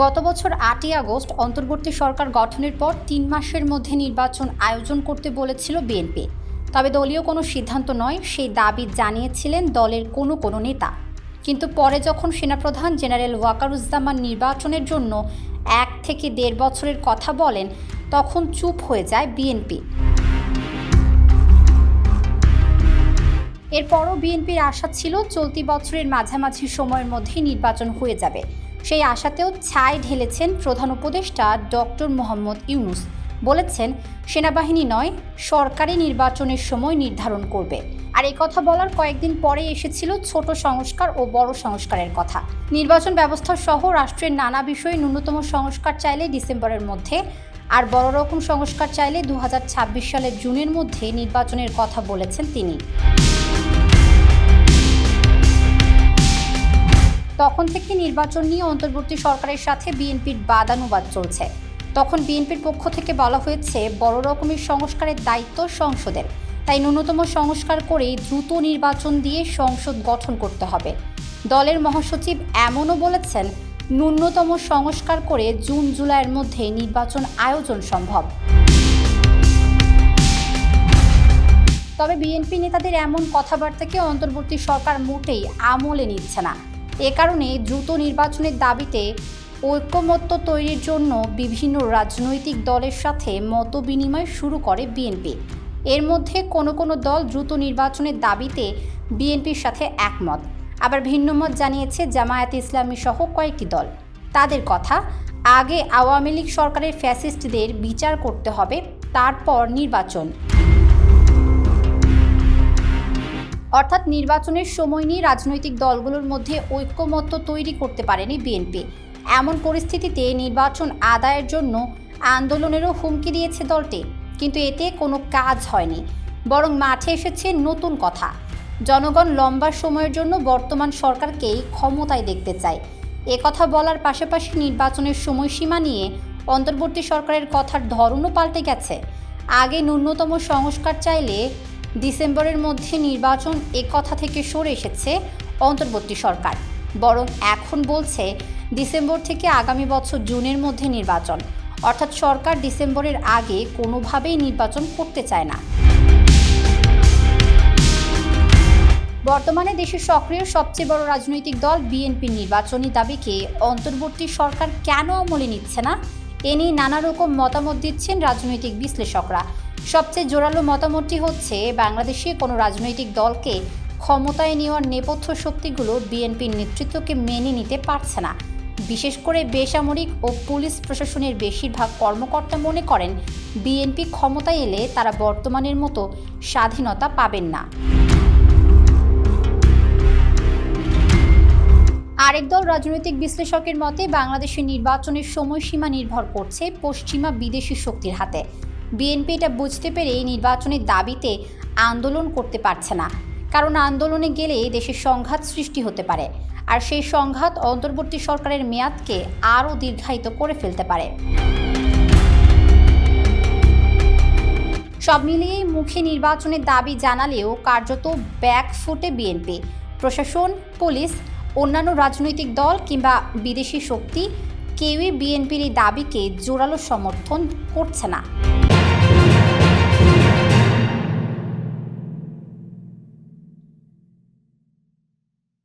গত বছর আটই আগস্ট অন্তর্বর্তী সরকার গঠনের পর তিন মাসের মধ্যে নির্বাচন আয়োজন করতে বলেছিল বিএনপি। তবে দলীয় কোনো সিদ্ধান্ত নয়, সেই দাবি জানিয়েছিলেন দলের কোনো কোনো নেতা। কিন্তু পরে যখন সেনাপ্রধান জেনারেল ওয়াকারুজ্জামান নির্বাচনের জন্য এক থেকে দেড় বছরের কথা বলেন, তখন চুপ হয়ে যায় বিএনপি। এরপরও বিএনপির আশা ছিল চলতি বছরের মাঝামাঝি সময়ের মধ্যেই নির্বাচন হয়ে যাবে। সেই আশাতেও ছাই ঢেলেছেন প্রধান উপদেষ্টা ডক্টর মোহাম্মদ ইউনুস। বলেছেন, সেনাবাহিনী নয়, সরকারি নির্বাচনের সময় নির্ধারণ করবে। আর এই কথা বলার কয়েকদিন পরে এসেছিল ছোট সংস্কার ও বড় সংস্কারের কথা। নির্বাচন ব্যবস্থা সহ রাষ্ট্রের নানা বিষয়ে ন্যূনতম সংস্কার চাইলে ডিসেম্বরের মধ্যে, আর বড় রকম সংস্কার চাইলে দু হাজার ছাব্বিশ সালের জুনের মধ্যে নির্বাচনের কথা বলেছেন তিনি। তখন থেকে নির্বাচন নিয়ে অন্তর্বর্তী সরকারের সাথে বিএনপির বাদানুবাদ চলছে। তখন বিএনপির পক্ষ থেকে বলা হয়েছে, বড় রকমের সংস্কারের দায়িত্ব সংসদের। তাই ন্যূনতম সংস্কার করে দ্রুত নির্বাচন দিয়ে সংসদ গঠন করতে হবে। দলের মহাসচিব এমনও বলেছেন, ন্যূনতম সংস্কার করে জুন জুলাইয়ের মধ্যে নির্বাচন আয়োজন সম্ভব। তবে বিএনপি নেতাদের এমন কথাবার্তাকে অন্তর্বর্তী সরকার মোটেই আমলে নিচ্ছে না। এ কারণে দ্রুত নির্বাচনের দাবিতে ঐক্যমত্য তৈরির জন্য বিভিন্ন রাজনৈতিক দলের সাথে মত বিনিময় শুরু করে বিএনপি। এর মধ্যে কোনো কোনো দল দ্রুত নির্বাচনের দাবিতে বিএনপির সাথে একমত। আবার ভিন্নমত জানিয়েছে জামায়াতে ইসলামী সহ কয়েকটি দল। তাদের কথা, আগে আওয়ামী লীগ সরকারের ফ্যাসিস্টদের বিচার করতে হবে, তারপর নির্বাচন। অর্থাৎ নির্বাচনের সময় নিয়ে রাজনৈতিক দলগুলোর মধ্যে ঐক্যমত্য তৈরি করতে পারেনি বিএনপি। এমন পরিস্থিতিতে নির্বাচন আদায়ের জন্য আন্দোলনেরও হুমকি দিয়েছে দলটি। কিন্তু এতে কোনো কাজ হয়নি, বরং মাঠে এসেছে নতুন কথা। জনগণ লম্বা সময়ের জন্য বর্তমান সরকারকেই ক্ষমতায় দেখতে চায়। কথা বলার পাশাপাশি নির্বাচনের সময়সীমা নিয়ে অন্তর্বর্তী সরকারের কথার ধরনও পাল্টে গেছে। আগে ন্যূনতম সংস্কার চাইলে ডিসেম্বরের মধ্যে নির্বাচন এ কথা থেকে সরে এসেছে অন্তর্বর্তী সরকার। বরং এখন বলছে ডিসেম্বর থেকে আগামী বছর জুনের মধ্যে নির্বাচন। অর্থাৎ সরকার ডিসেম্বরের আগে কোনোভাবেই নির্বাচন করতে চায় না। বর্তমানে দেশের সক্রিয় সবচেয়ে বড় রাজনৈতিক দল বিএনপির নির্বাচনী দাবিকে অন্তর্বর্তী সরকার কেন আমলে নিচ্ছে না? এ নিয়ে নানা রকম মতামত দিচ্ছেন রাজনৈতিক বিশ্লেষকরা। সবচেয়ে জোরালো মতামতটি হচ্ছে, বাংলাদেশে কোনো রাজনৈতিক দলকে ক্ষমতায় নেওয়ার নেপথ্য শক্তিগুলো বিএনপির নেতৃত্বকে মেনে নিতে পারছে না। বিশেষ করে বেসামরিক ও পুলিশ প্রশাসনের বেশিরভাগ কর্মকর্তা মনে করেন, বিএনপি ক্ষমতায় এলে তারা বর্তমানের মতো স্বাধীনতা পাবেন না। আরেক দল রাজনৈতিক বিশ্লেষকের মতে, বাংলাদেশের নির্বাচনের সময়সীমা নির্ভর করছে পশ্চিমা বিদেশি শক্তির হাতে। বিএনপি এটা বুঝতে পেরে এই নির্বাচনের দাবিতে আন্দোলন করতে পারছে না। কারণ আন্দোলনে গেলে দেশে সংঘাত সৃষ্টি হতে পারে। আর সেই সংঘাত অন্তর্বর্তী সরকারের মেয়াদকে আরও দীর্ঘায়িত করে ফেলতে পারে। সব মিলিয়েই মুখে নির্বাচনের দাবি জানালেও কার্যত ব্যাক ফুটে বিএনপি। প্রশাসন, পুলিশ, অন্যান্য রাজনৈতিক দল কিংবা বিদেশি শক্তি কেউই বিএনপির এই দাবিকে জোরালো সমর্থন করছে না।